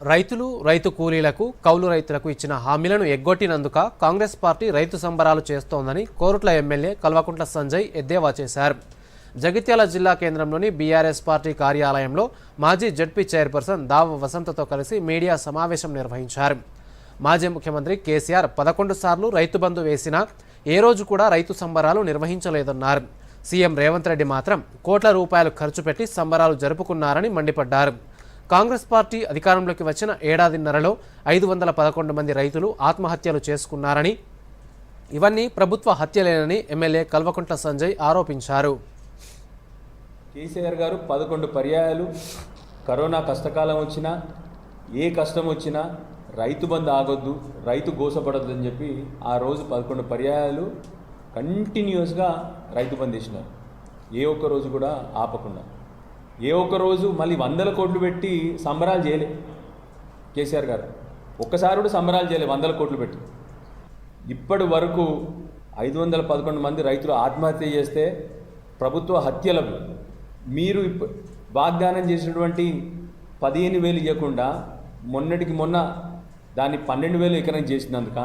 రైతులు రైతు కూలీలకు కౌలు రైతులకు ఇచ్చిన హామీలను ఎగ్గొట్టినందుక కాంగ్రెస్ పార్టీ రైతు సంబరాలు చేస్తోందని కోరుట్ల ఎమ్మెల్యే కల్వకుంట్ల సంజయ్ ఎద్దేవా చేశారు. జగిత్యాల జిల్లా కేంద్రంలోని బీఆర్ఎస్ పార్టీ కార్యాలయంలో మాజీ జడ్పీ చైర్పర్సన్ దావ వసంతతో కలిసి మీడియా సమావేశం నిర్వహించారు. మాజీ ముఖ్యమంత్రి కేసీఆర్ పదకొండు సార్లు రైతు బంధు వేసినా ఏ రోజు కూడా రైతు సంబరాలు నిర్వహించలేదన్నారు. సీఎం రేవంత్ రెడ్డి మాత్రం కోట్ల రూపాయలు ఖర్చు పెట్టి సంబరాలు జరుపుకున్నారని మండిపడ్డారు. కాంగ్రెస్ పార్టీ అధికారంలోకి వచ్చిన ఏడాదిన్నరలో ఐదు వందల పదకొండు మంది రైతులు ఆత్మహత్యలు చేసుకున్నారని ఇవన్నీ ప్రభుత్వ హత్యలేనని ఎమ్మెల్యే కల్వకుంట్ల సంజయ్ ఆరోపించారు. కేసీఆర్ గారు పదకొండు పర్యాయాలు కరోనా కష్టకాలం వచ్చినా ఏ కష్టం వచ్చినా రైతు బంద్ ఆగొద్దు రైతు గోసపడద్దు అని చెప్పి ఆ రోజు పదకొండు పర్యాయాలు కంటిన్యూస్గా రైతు బంధు ఇచ్చినారు ఏ ఒక్క రోజు కూడా ఆపకుండా. ఏ ఒక్క రోజు మళ్ళీ వందల కోట్లు పెట్టి సంబరాలు చేయలే కేసీఆర్ గారు. ఒక్కసారి కూడా సంబరాలు చేయలే వందల కోట్లు పెట్టి. ఇప్పటి వరకు ఐదు వందల పదకొండు మంది రైతులు ఆత్మహత్య చేస్తే ప్రభుత్వ హత్యలకు మీరు వాగ్దానం చేసినటువంటి పదిహేను వేలు ఇవ్వకుండా మొన్నటికి మొన్న దాన్ని పన్నెండు వేలు ఎకరం చేసినందుక